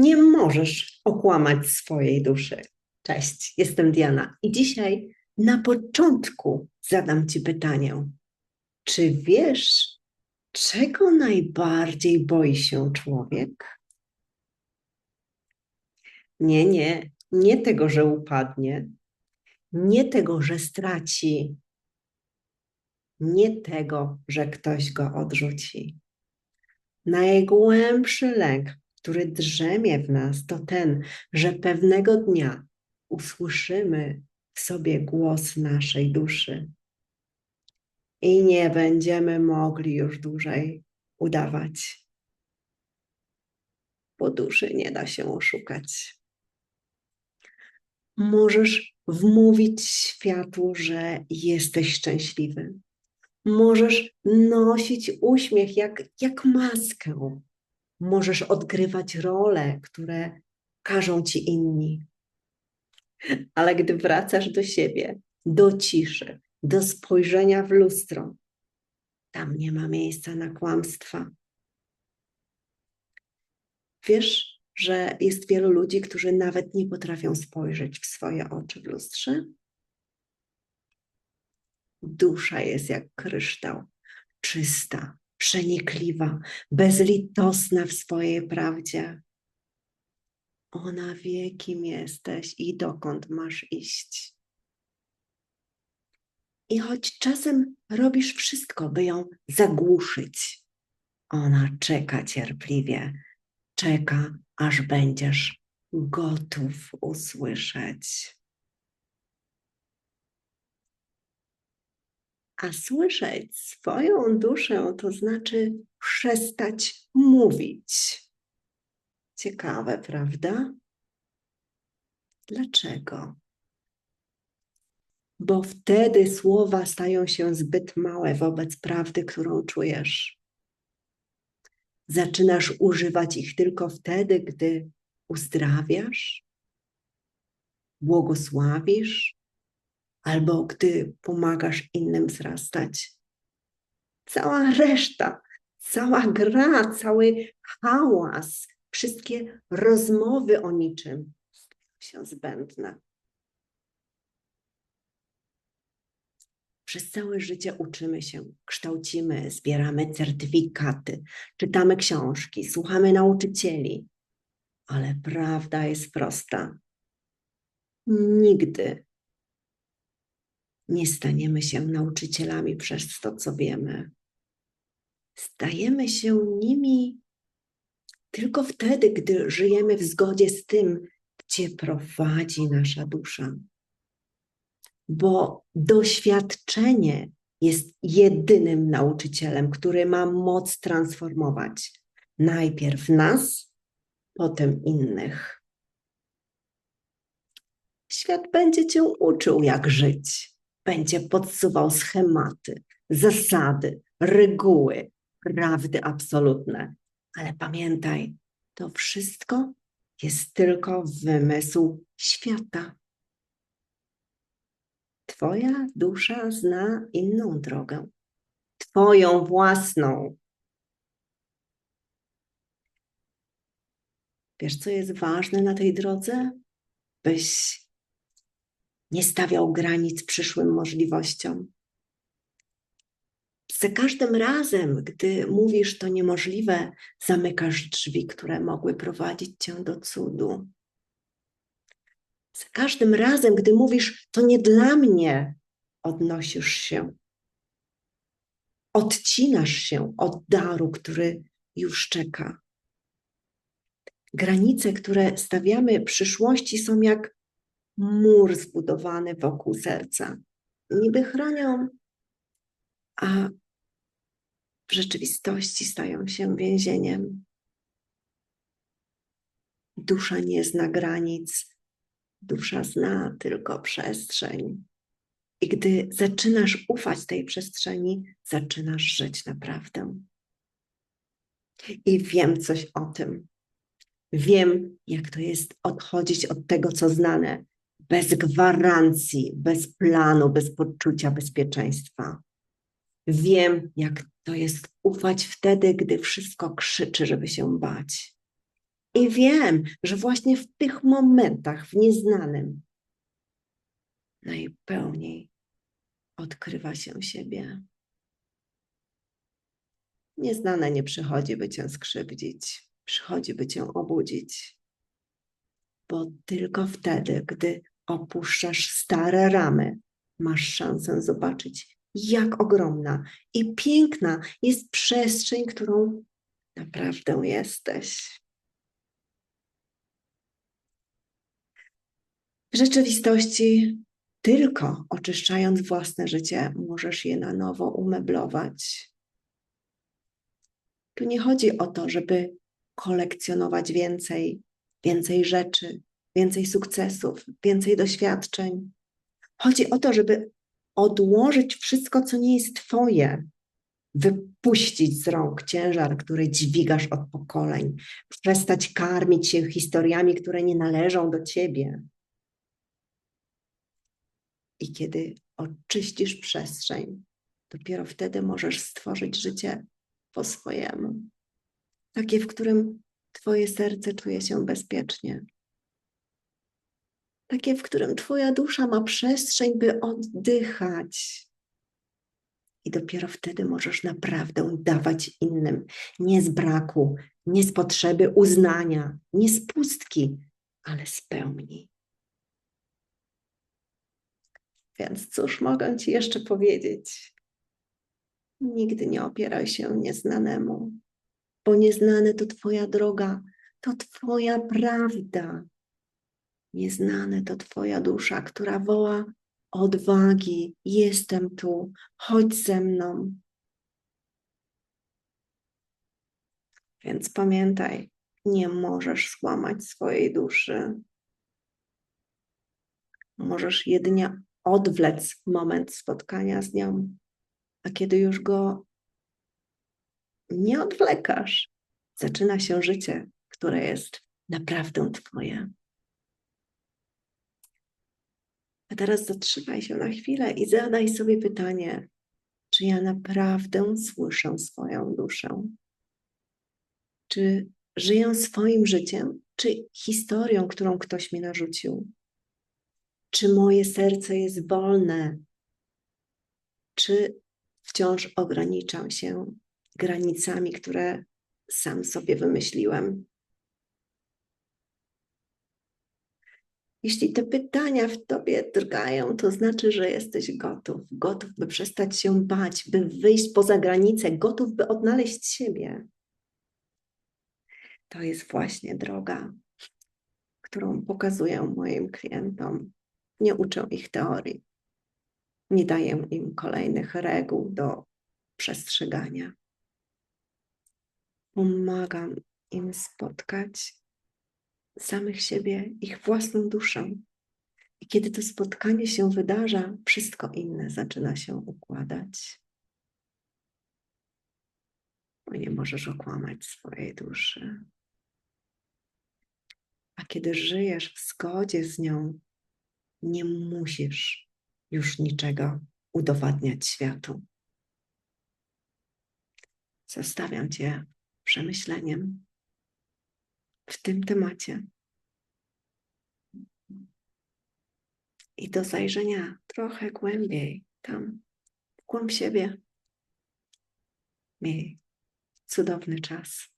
Nie możesz okłamać swojej duszy. Cześć, jestem Diana i dzisiaj na początku zadam Ci pytanie. Czy wiesz, czego najbardziej boi się człowiek? Nie, nie, nie tego, że upadnie, nie tego, że straci, nie tego, że ktoś go odrzuci. Najgłębszy lęk, który drzemie w nas, to ten, że pewnego dnia usłyszymy w sobie głos naszej duszy i nie będziemy mogli już dłużej udawać, bo duszy nie da się oszukać. Możesz wmówić światu, że jesteś szczęśliwy. Możesz nosić uśmiech jak, jak maskę. Możesz odgrywać role, które każą ci inni. Ale gdy wracasz do siebie, do ciszy, do spojrzenia w lustro, tam nie ma miejsca na kłamstwa. Wiesz, że jest wielu ludzi, którzy nawet nie potrafią spojrzeć w swoje oczy w lustrze? Dusza jest jak kryształ, czysta, przenikliwa, bezlitosna w swojej prawdzie. Ona wie, kim jesteś i dokąd masz iść. I choć czasem robisz wszystko, by ją zagłuszyć, ona czeka cierpliwie, czeka, aż będziesz gotów usłyszeć. A słyszeć swoją duszę to znaczy przestać mówić. Ciekawe, prawda? Dlaczego? Bo wtedy słowa stają się zbyt małe wobec prawdy, którą czujesz. Zaczynasz używać ich tylko wtedy, gdy uzdrawiasz, błogosławisz, albo gdy pomagasz innym wzrastać. Cała reszta, cała gra, cały hałas, wszystkie rozmowy o niczym się zbędne. Przez całe życie uczymy się, kształcimy, zbieramy certyfikaty, czytamy książki, słuchamy nauczycieli, ale prawda jest prosta. Nigdy nie staniemy się nauczycielami przez to, co wiemy. Stajemy się nimi tylko wtedy, gdy żyjemy w zgodzie z tym, gdzie prowadzi nasza dusza. Bo doświadczenie jest jedynym nauczycielem, który ma moc transformować najpierw nas, potem innych. Świat będzie cię uczył, jak żyć będzie podsuwał schematy, zasady, reguły, prawdy absolutne. Ale pamiętaj, to wszystko jest tylko wymysł świata. Twoja dusza zna inną drogę, Twoją własną. Wiesz, co jest ważne na tej drodze? Byś nie stawiał granic przyszłym możliwościom. Za każdym razem, gdy mówisz to niemożliwe, zamykasz drzwi, które mogły prowadzić cię do cudu. Za każdym razem, gdy mówisz to nie dla mnie, odnosisz się. Odcinasz się od daru, który już czeka. Granice, które stawiamy przyszłości, są jak mur zbudowany wokół serca. Niby chronią, a w rzeczywistości stają się więzieniem. Dusza nie zna granic, dusza zna tylko przestrzeń. I gdy zaczynasz ufać tej przestrzeni, zaczynasz żyć naprawdę. I wiem coś o tym. Wiem, jak to jest odchodzić od tego, co znane, bez gwarancji, bez planu, bez poczucia bezpieczeństwa. Wiem, jak to jest ufać wtedy, gdy wszystko krzyczy, żeby się bać. I wiem, że właśnie w tych momentach, w nieznanym, najpełniej odkrywa się siebie. Nieznane nie przychodzi, by cię skrzywdzić, przychodzi, by cię obudzić. Bo tylko wtedy, gdy opuszczasz stare ramy, masz szansę zobaczyć, jak ogromna i piękna jest przestrzeń, którą naprawdę jesteś. W rzeczywistości tylko oczyszczając własne życie, możesz je na nowo umeblować. Tu nie chodzi o to, żeby kolekcjonować więcej, więcej rzeczy, więcej sukcesów, więcej doświadczeń. Chodzi o to, żeby odłożyć wszystko, co nie jest Twoje, wypuścić z rąk ciężar, który dźwigasz od pokoleń, przestać karmić się historiami, które nie należą do Ciebie. I kiedy oczyścisz przestrzeń, dopiero wtedy możesz stworzyć życie po swojemu. Takie, w którym Twoje serce czuje się bezpiecznie. Takie, w którym Twoja dusza ma przestrzeń, by oddychać. I dopiero wtedy możesz naprawdę dawać innym. Nie z braku, nie z potrzeby uznania, nie z pustki, ale z pełni. Więc cóż mogę Ci jeszcze powiedzieć? Nigdy nie opieraj się nieznanemu, bo nieznane to Twoja droga, to Twoja prawda. Nieznane to Twoja dusza, która woła odwagi, jestem tu, chodź ze mną. Więc pamiętaj, nie możesz skłamać swojej duszy. Możesz jedynie odwlec moment spotkania z nią, a kiedy już go nie odwlekasz, zaczyna się życie, które jest naprawdę Twoje. A teraz zatrzymaj się na chwilę i zadaj sobie pytanie, czy ja naprawdę słyszę swoją duszę? Czy żyję swoim życiem, czy historią, którą ktoś mi narzucił? Czy moje serce jest wolne? Czy wciąż ograniczam się granicami, które sam sobie wymyśliłem? Jeśli te pytania w tobie drgają, to znaczy, że jesteś gotów, gotów, by przestać się bać, by wyjść poza granicę, gotów, by odnaleźć siebie. To jest właśnie droga, którą pokazuję moim klientom nie uczę ich teorii. Nie daję im kolejnych reguł do przestrzegania. Pomagam im spotkać samych siebie, ich własną duszę. I kiedy to spotkanie się wydarza, wszystko inne zaczyna się układać. Bo nie możesz okłamać swojej duszy. A kiedy żyjesz w zgodzie z nią, nie musisz już niczego udowadniać światu. Zostawiam Cię przemyśleniem w tym temacie. I do zajrzenia trochę głębiej tam, w głąb siebie. Miej cudowny czas.